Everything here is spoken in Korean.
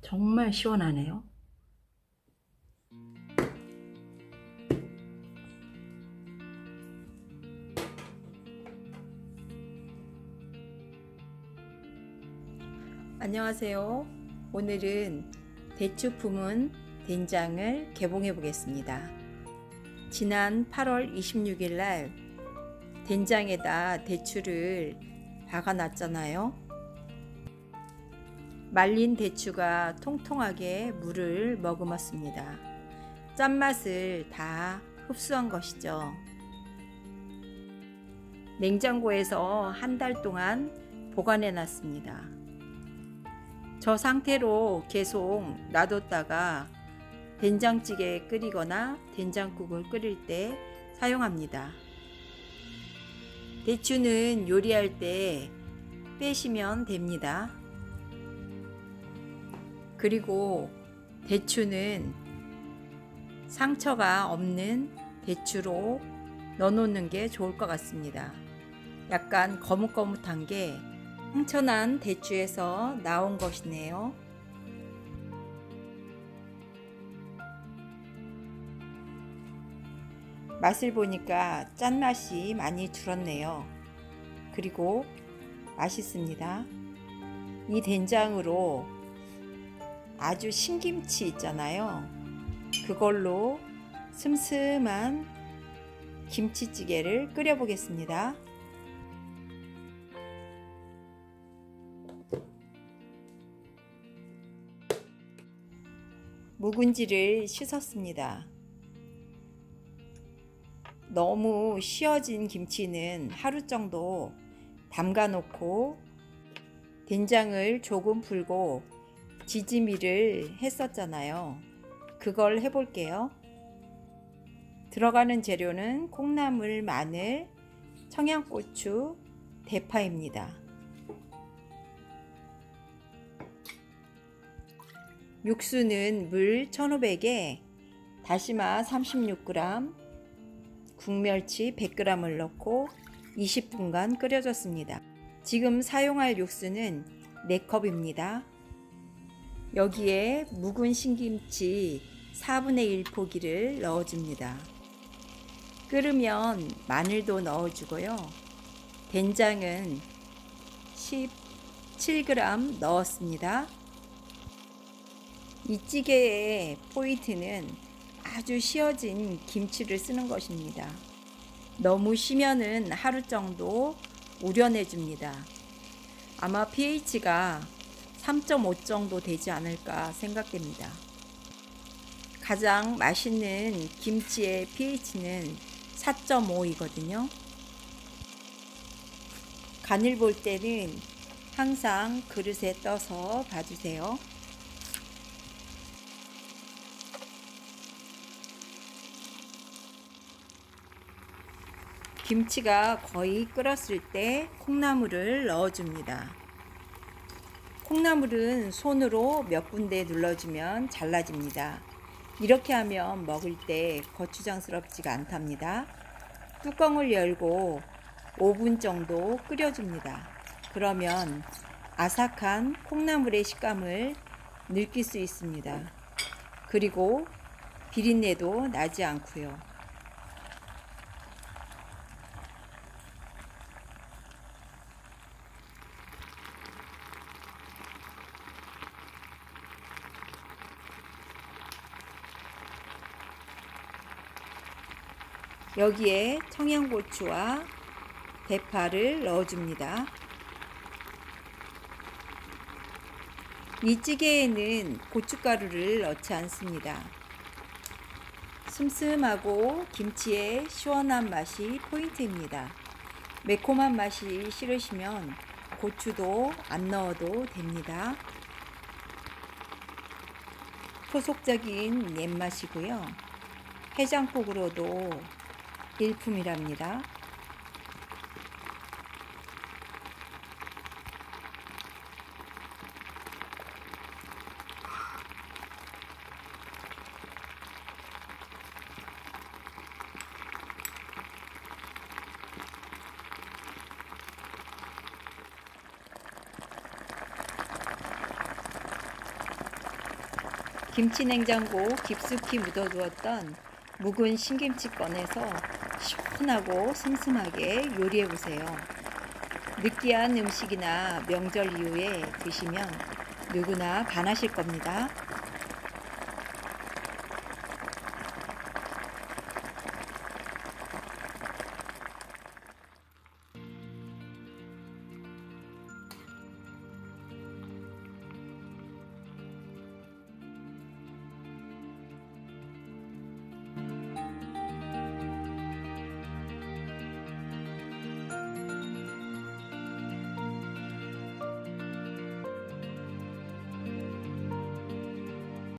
정말 시원하네요. 안녕하세요. 오늘은 대추 품은 된장을 개봉해 보겠습니다. 지난 8월 26일 날 된장에다 대추를 박아 놨잖아요. 말린 대추가 통통하게 물을 머금었습니다. 짠맛을 다 흡수한 것이죠. 냉장고에서 한 달 동안 보관해 놨습니다. 저 상태로 계속 놔뒀다가 된장찌개 끓이거나 된장국을 끓일 때 사용합니다. 대추는 요리할 때 빼시면 됩니다. 그리고 대추는 상처가 없는 대추로 넣어놓는 게 좋을 것 같습니다. 약간 거뭇거뭇한 게 상처난 대추에서 나온 것이네요. 맛을 보니까 짠맛이 많이 줄었네요. 그리고 맛있습니다. 이 된장으로 아주 신김치 있잖아요. 그걸로 슴슴한 김치찌개를 끓여 보겠습니다. 묵은지를 씻었습니다. 너무 쉬어진 김치는 하루 정도 담가 놓고 된장을 조금 풀고 지지미를 했었잖아요. 그걸 해볼게요. 들어가는 재료는 콩나물, 마늘, 청양고추, 대파입니다. 육수는 물 1500에 다시마 36g, 국멸치 100g을 넣고 20분간 끓여줬습니다. 지금 사용할 육수는 4컵입니다. 여기에 묵은 신김치 4분의 1 포기를 넣어줍니다. 끓으면 마늘도 넣어주고요. 된장은 17g 넣었습니다. 이 찌개의 포인트는 아주 쉬어진 김치를 쓰는 것입니다. 너무 쉬면은 하루 정도 우려내 줍니다. 아마 pH가 3.5 정도 되지 않을까 생각됩니다. 가장 맛있는 김치의 pH는 4.5이거든요. 간을 볼 때는 항상 그릇에 떠서 봐주세요. 김치가 거의 끓었을 때 콩나물을 넣어줍니다. 콩나물은 손으로 몇 군데 눌러주면 잘라집니다. 이렇게 하면 먹을 때 거추장스럽지가 않답니다. 뚜껑을 열고 5분 정도 끓여줍니다. 그러면 아삭한 콩나물의 식감을 느낄 수 있습니다. 그리고 비린내도 나지 않고요. 여기에 청양고추와 대파를 넣어줍니다. 이 찌개에는 고춧가루를 넣지 않습니다. 슴슴하고 김치의 시원한 맛이 포인트입니다. 매콤한 맛이 싫으시면 고추도 안 넣어도 됩니다. 토속적인 옛맛이고요. 해장국으로도 일품이랍니다. 김치 냉장고 깊숙이 묻어두었던 묵은 신김치 꺼내서 시원하고 슴슴하게 요리해 보세요. 느끼한 음식이나 명절 이후에 드시면 누구나 반하실 겁니다.